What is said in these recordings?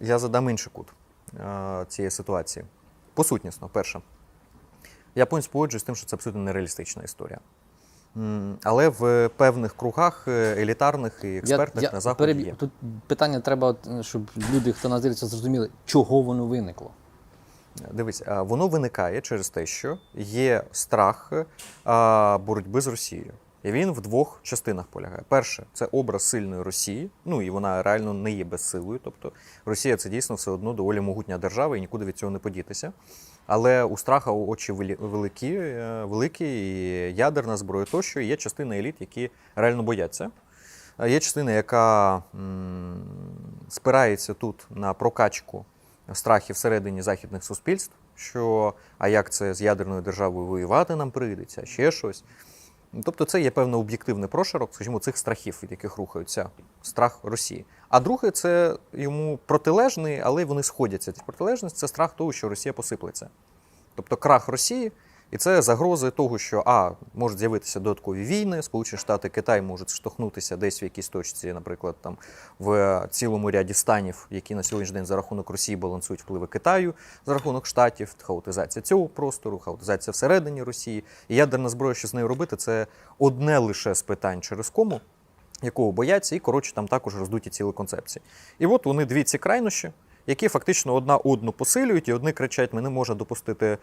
Я задам інший кут е, цієї ситуації. Посутнісно, перше. Я повністю погоджуюсь з тим, що це абсолютно нереалістична історія. Але в певних кругах е, елітарних і експертних на заході переб'ю- є. Тут питання треба, щоб люди, хто нас дивиться, зрозуміли, чого воно виникло. Дивись, воно виникає через те, що є страх боротьби з Росією. І він в двох частинах полягає. Перше, це образ сильної Росії. Ну і вона реально не є безсилою. Тобто Росія це дійсно все одно доволі могутня держава, і нікуди від цього не подітися. Але у страха очі великі, е, великі, і ядерна зброя тощо є частина еліт, які реально бояться. Є частина, яка м, спирається тут на прокачку страхів всередині західних суспільств, що а як це з ядерною державою воювати нам прийдеться, ще щось. Ну, Тобто це є певний об'єктивний прошарок, скажімо, цих страхів, від яких рухаються страх Росії. А друге, це йому протилежний, але вони сходяться. Ці протилежність це страх того, що Росія посиплеться. Тобто крах Росії, і це загрози того, що а можуть з'явитися додаткові війни, Сполучені Штати, Китай можуть штовхнутися десь в якійсь точці, наприклад, там в цілому ряді станів, які на сьогоднішній день за рахунок Росії балансують впливи Китаю за рахунок штатів, хаотизація цього простору, хаотизація всередині Росії. І ядерна зброя, що з нею робити, це одне лише з питань, через кому. Якого бояться, і коротше там також роздуті цілі концепції. І от вони дві ці крайнощі, які фактично одна одну посилюють, і одні кричать: ми не можемо допустити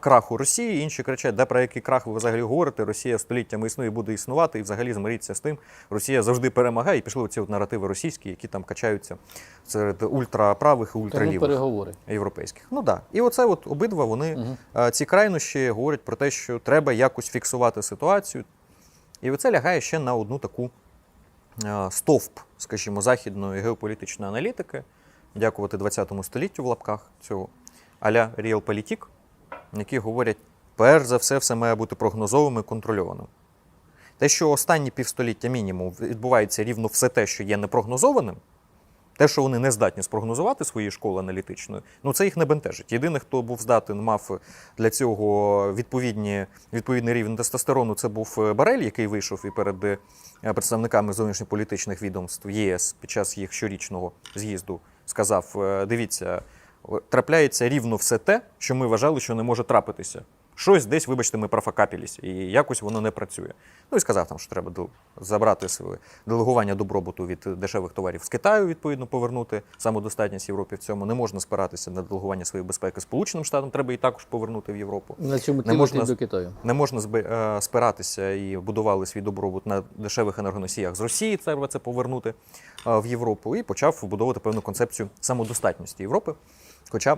краху Росії, інші кричать, де про який крах ви взагалі говорите? Росія століттями існує, буде існувати, і взагалі змиріться з тим. Росія завжди перемагає, і пішли оці от наративи російські, які там качаються серед ультраправих і ультралівих переговори. європейських. Ну так. Да. І оце от обидва вони а, ці крайнощі говорять про те, що треба якось фіксувати ситуацію. І оце лягає ще на одну таку стовп, скажімо, західної геополітичної аналітики, дякувати 20 століттю в лапках цього аля Realpolitik, які говорять, перш за все, все має бути прогнозовим і контрольованим. Те, що останні півстоліття мінімум відбувається рівно все те, що є непрогнозованим, те, що вони не здатні спрогнозувати своєї школи аналітичної, ну це їх не бентежить. Єдиний, хто був здатен, мав для цього відповідні, відповідний рівень тестостерону, це був е, Барель, який вийшов і перед е, представниками зовнішньополітичних відомств ЄС під час їх щорічного з'їзду сказав: е, дивіться, трапляється рівно все те, що ми вважали, що не може трапитися. Щось десь, вибачте, ми профакапілись, і якось воно не працює. Ну і сказав там, що треба забрати своє делегування добробуту від дешевих товарів з Китаю, відповідно, повернути самодостатність Європі в цьому. Не можна спиратися на делегування своєї безпеки Сполученим Штатам, треба її також повернути в Європу. На цьому Не можна до Китаю. Не можна е, спиратися і будували свій добробут на дешевих енергоносіях з Росії. Треба це повернути е, в Європу. І почав вбудовувати певну концепцію самодостатності Європи. Хоча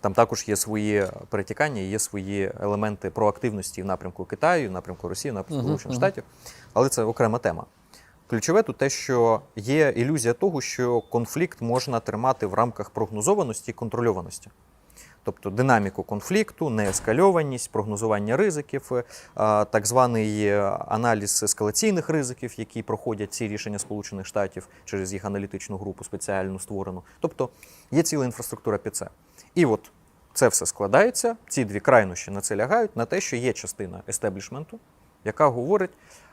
там також є свої перетікання, є свої елементи проактивності в напрямку Китаю, в напрямку Росії, в напрямку Сполучених uh -huh. Штатів. Але це окрема тема. Ключове тут те, що є ілюзія того, що конфлікт можна тримати в рамках прогнозованості і контрольованості. Тобто динаміку конфлікту, неескальованість, прогнозування ризиків, е, так званий е, аналіз ескалаційних ризиків, які проходять ці рішення Сполучених Штатів через їх аналітичну групу спеціально створену. Тобто є ціла інфраструктура під це. І от це все складається, ці дві крайнощі на це лягають, на те, що є частина естеблішменту, яка говорить: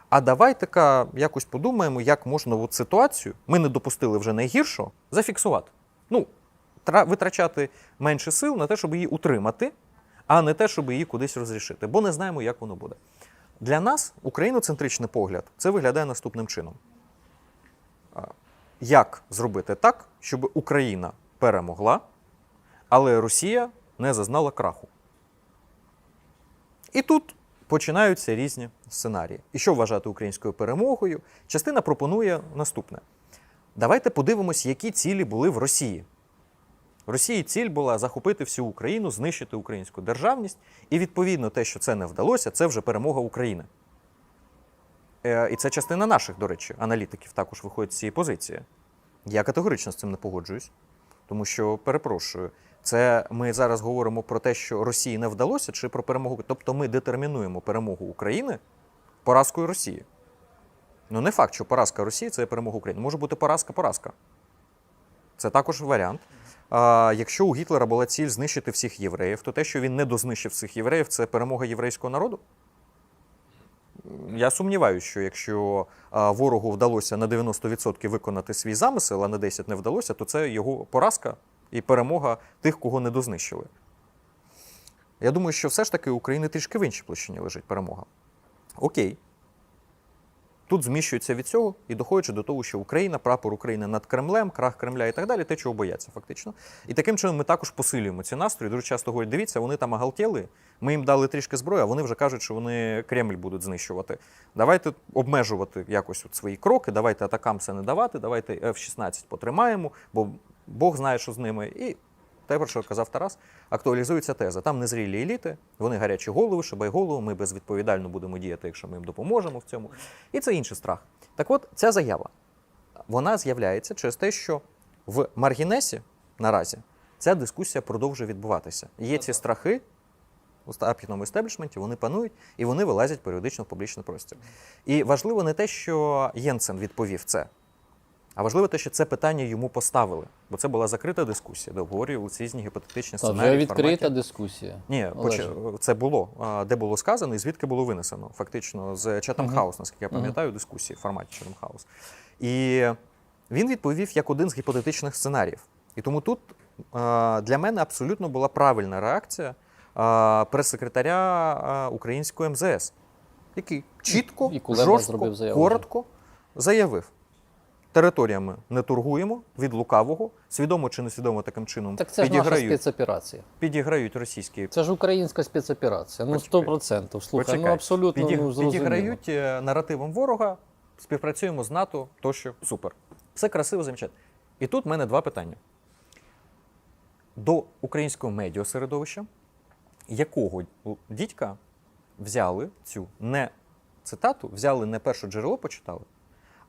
а давайте-ка якось подумаємо, як можна от ситуацію, ми не допустили вже найгіршого, зафіксувати. Ну, витрачати менше сил на те, щоб її утримати, а не те, щоб її кудись розрішити, бо не знаємо, як воно буде. Для нас україноцентричний погляд це виглядає наступним чином: як зробити так, щоб Україна перемогла, але Росія не зазнала краху. І тут починаються різні сценарії. І що вважати українською перемогою? Частина пропонує наступне: давайте подивимось, які цілі були в Росії. Росії ціль була захопити всю Україну, знищити українську державність, і відповідно те, що це не вдалося, це вже перемога України. Е, і це частина наших, до речі, аналітиків також виходить з цієї позиції. Я категорично з цим не погоджуюсь, тому що перепрошую, це ми зараз говоримо про те, що Росії не вдалося, чи про перемогу. Тобто ми детермінуємо перемогу України поразкою Росії. Ну, не факт, що поразка Росії це перемога України. Може бути поразка-поразка. Це також варіант. Якщо у Гітлера була ціль знищити всіх євреїв, то те, що він не дознищив всіх євреїв, це перемога єврейського народу? я сумніваюся, що якщо ворогу вдалося на 90% виконати свій замисел, а на 10% не вдалося, то це його поразка і перемога тих, кого не дознищили. Я думаю, що все ж таки у України трішки в іншій площині лежить перемога. Окей. Тут зміщується від цього і доходячи до того, що Україна, прапор України над Кремлем, крах Кремля і так далі, те, чого бояться, фактично. І таким чином ми також посилюємо ці настрої. Дуже часто говорять, дивіться, вони там оголтіли, ми їм дали трішки зброї, а вони вже кажуть, що вони Кремль будуть знищувати. Давайте обмежувати якось от свої кроки, давайте атакам це не давати, давайте F-16 потримаємо, бо Бог знає, що з ними. І те, про що казав Тарас, актуалізується теза. Там незрілі еліти, вони гарячі голови, шибай голову, ми безвідповідально будемо діяти, якщо ми їм допоможемо в цьому. І це інший страх. Так от, ця заява, вона з'являється через те, що в Маргінесі наразі ця дискусія продовжує відбуватися. Є ці страхи у стапітному істеблішменті, вони панують і вони вилазять періодично в публічний простір. І важливо не те, що Єнсен відповів це, а важливо те, що це питання йому поставили, бо це була закрита дискусія, де обговорювалися різні гіпотетичні сценарії. вже в форматі- відкрита дискусія. ні, Олеже. поч- це було, де було сказано і звідки було винесено. Фактично з Chatham Мгм. House, наскільки я пам'ятаю, дискусії в форматі Chatham House. І він відповів як один з гіпотетичних сценаріїв. І тому тут для мене абсолютно була правильна реакція прес-секретаря а, українського МЗС, який чітко, І Кулеба жорстко, зробив коротко заявив. Територіями не торгуємо від лукавого, свідомо чи несвідомо таким чином Так це ж наша спецоперація. підіграють російські Це ж українська спецоперація. Ну, Почекай. 100%. Слухай, Почекай. ну абсолютно Підіг- ну, зрозуміло. підіграють е, наративом ворога, співпрацюємо з НАТО, тощо. Супер. Все красиво, замечательно. І тут в мене два питання. До українського медіасередовища, якого дідька взяли цю не цитату, взяли не перше джерело, почитали,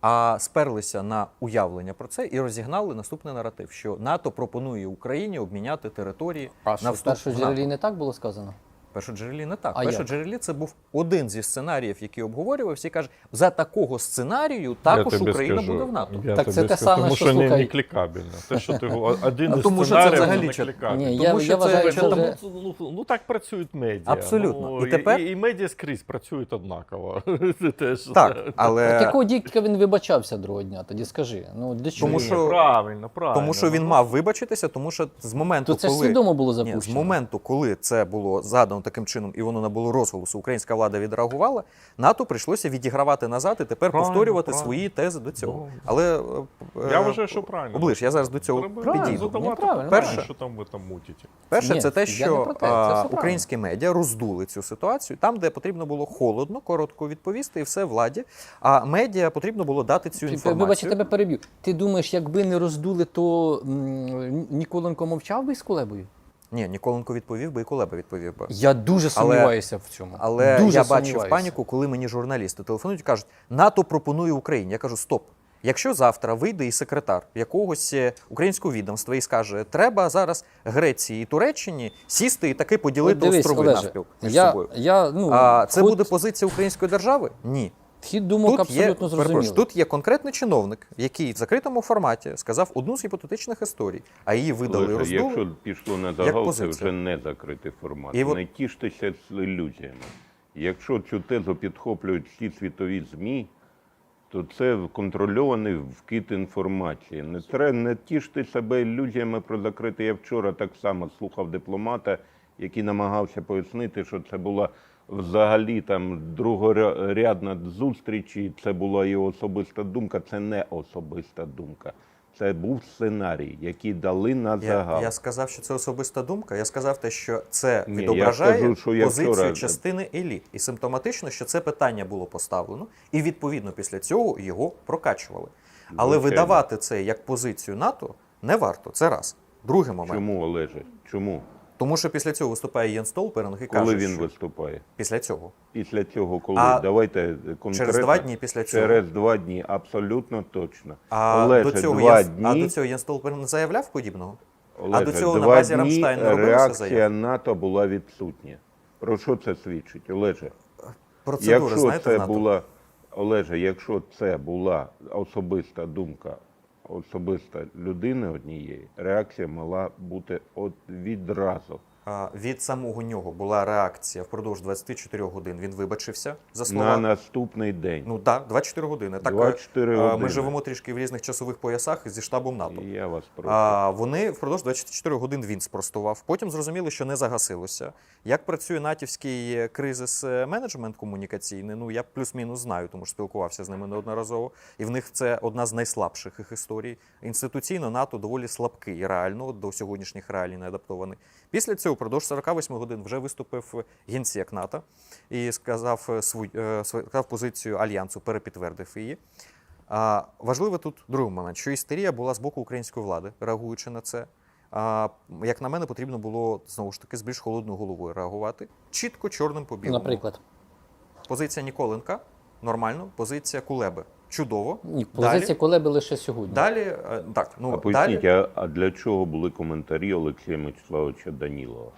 а сперлися на уявлення про це і розігнали наступний наратив, що НАТО пропонує Україні обміняти території А на що, в що в НАТО. не так було сказано? Першоджерелі не так. А Першоджерелі це був один зі сценаріїв, який обговорювався, і каже, за такого сценарію також Я тобі Україна скажу, буде в НАТО. Я Так тобі це те скажу, саме, тому що, що, не, слухай- не клікабельно. Те, що ти один А із тому що це взагалі не клікабельно. Ні, Тому я, що я це вважаю, що Тому, вже... ну, ну, ну так працюють медіа. Абсолютно. Ну, І тепер- і, і медіа скрізь працюють однаково. Це теж, Так, але Так якого дідька він вибачався другого дня? Тоді скажи. Ну для чого? Тому що- правильно, правильно. тому, що він Ну, мав вибачитися, тому що з моменту, То це коли свідомо було Ні, з моменту, коли це було задано таким чином і воно набуло розголосу, українська влада відреагувала, НАТО прийшлося відігравати назад і тепер Правильно, повторювати правильно. свої тези до цього. Але е, Я вважаю, що правильно. оближ, я зараз до цього підійду. задавати питання, що там ви там мутите. Перше, Ні, це те, що те, це українські медіа роздули цю ситуацію там, де потрібно було холодно, коротко відповісти, і все владі. А медіа потрібно було дати цю інформацію. Вибач, тебе переб'ю. Ти думаєш, якби не роздули, то Ніколенко мовчав би з Кулебою? Ні, Ніколенко відповів би і Кулеба відповів би. Я дуже Але- сумніваюся в цьому. Але дуже я бачив паніку, коли мені журналісти телефонують і кажуть, НАТО пропонує Україні. Я кажу, стоп. Якщо завтра вийде і секретар якогось е, українського відомства і скаже, треба зараз Греції і Туреччині сісти і таки поділити От дивись, острови навпіл між я, собою. Я, ну, А це ход- буде позиція української держави? Ні. Хід думок Тут абсолютно зрозумілий. тут є конкретний чиновник, який в закритому форматі сказав одну з гіпотетичних історій, а її видали роздули. якщо пішло на загал, це вже не закритий формат. І от- Не тіштеся з ілюзіями. Якщо цю тезу підхоплюють всі світові ЗМІ, то це контрольований вкид інформації. Не треба не тішти себе ілюзіями про закрите. Я вчора так само слухав дипломата, який намагався пояснити, що це була взагалі там другорядна зустріч, і це була його особиста думка. Це не особиста думка. Це був сценарій, який дали на Я, загал. я сказав, що це особиста думка. Я сказав те, що це Ні, я відображає скажу, що я позицію вчора- частини еліт. І симптоматично, що це питання було поставлено, і відповідно після цього його прокачували. Але Звичайно. видавати це як позицію НАТО не варто. Це раз. Другий момент. Чому Олеже? Чому? Тому що після цього виступає Єн Столперинг і каже, Коли він що виступає? після цього. Після цього, коли А давайте конкретно. Через два дні після цього. Через два дні, абсолютно точно. А Олеже, до цього два Єн, дні. а до цього Єн Столперинг не заявляв подібного? Олеже, до цього на два базі дні Рамштайн не робилося реакція заяв? НАТО була відсутня. Про що це свідчить, Олеже? Процедури, якщо знаєте, в це НАТО? була Олеже, якщо це була особиста думка особиста людини однієї, реакція мала бути от відразу. Від самого нього була реакція впродовж 24 годин. Він вибачився за слова. На наступний день. Ну так, 24 години. Так, 24 е, години. Ми живемо трішки в різних часових поясах зі штабом НАТО. Я вас прошу. А вони впродовж 24 годин він спростував. Потім зрозуміли, що не загасилося. Як працює натівський кризис е, менеджмент комунікаційний? Ну я плюс-мінус знаю, тому що спілкувався з ними неодноразово. І в них це одна з найслабших їх історій. Інституційно НАТО доволі слабкий, реально до сьогоднішніх реалій не адаптований. Після цього впродовж 48 годин вже виступив генсек НАТО і сказав е, свою е, свою- сказав позицію альянсу, перепідтвердив її. А, важливо тут другий момент, що істерія була з боку української влади, реагуючи на це. А, як на мене, потрібно було знову ж таки з більш холодною головою реагувати. Чітко чорним по білому. Наприклад, Позиція Ніколенка нормально, позиція Кулеби чудово. ні, позиція Далі, колеби лише сьогодні. далі е, так, ну а поясніть, далі. а, для чого були коментарі Олексія Мячеславовича Данілова?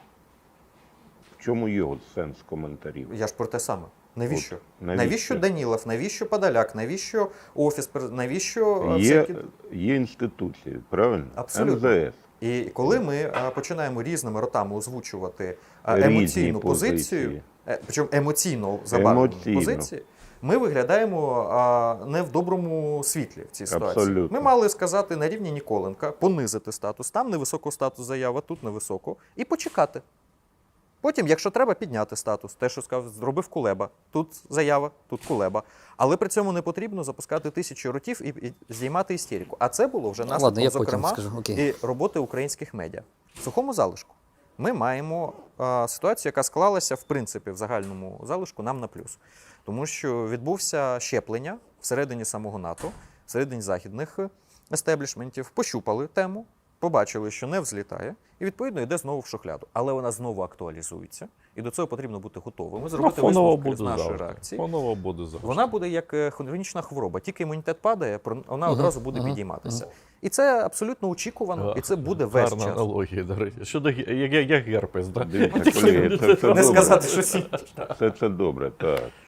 В чому його сенс коментарів? Я ж про те саме. Навіщо? От, навіщо? навіщо? Данілов, навіщо Подоляк, навіщо офіс, навіщо е, Є, всякі є інституції, правильно? Абсолютно. МЗС. І коли ми е, починаємо різними ротами озвучувати Різні емоційну позицію, позиції. причому емоційно забарвлену позицію, ми виглядаємо а, не в доброму світлі в цій ситуації. Абсолютно. Ми мали сказати на рівні Ніколенка, понизити статус. Там невисоко статус заява, тут невисоко, і почекати. Потім, якщо треба, підняти статус. Те, що сказав, зробив кулеба. Тут заява, тут кулеба. Але при цьому не потрібно запускати тисячі ротів і, і здіймати істерику. А це було вже наслідком, Ладно, я потім зокрема, скажу, окей. і роботи українських медіа. В сухому залишку ми маємо ситуацію, яка склалася в принципі в загальному залишку нам на плюс. Тому що відбувся щеплення всередині самого НАТО, всередині західних естеблішментів, пощупали тему, побачили, що не взлітає, і відповідно йде знову в шухляду. Але вона знову актуалізується, і до цього потрібно бути готовими, Ну, зробити фоново висновки з нашої завжди. реакції. Фоново буде завжди. Вона буде як е, хронічна хвороба. Тільки імунітет падає, про- вона одразу буде підійматися. І це абсолютно очікувано, і це буде весь Гарна час. аналогія, до речі. Щодо як, як, як герпес, да? Дивіться, колеги, це все Не добре. сказати щось інше. Це, це добре, так.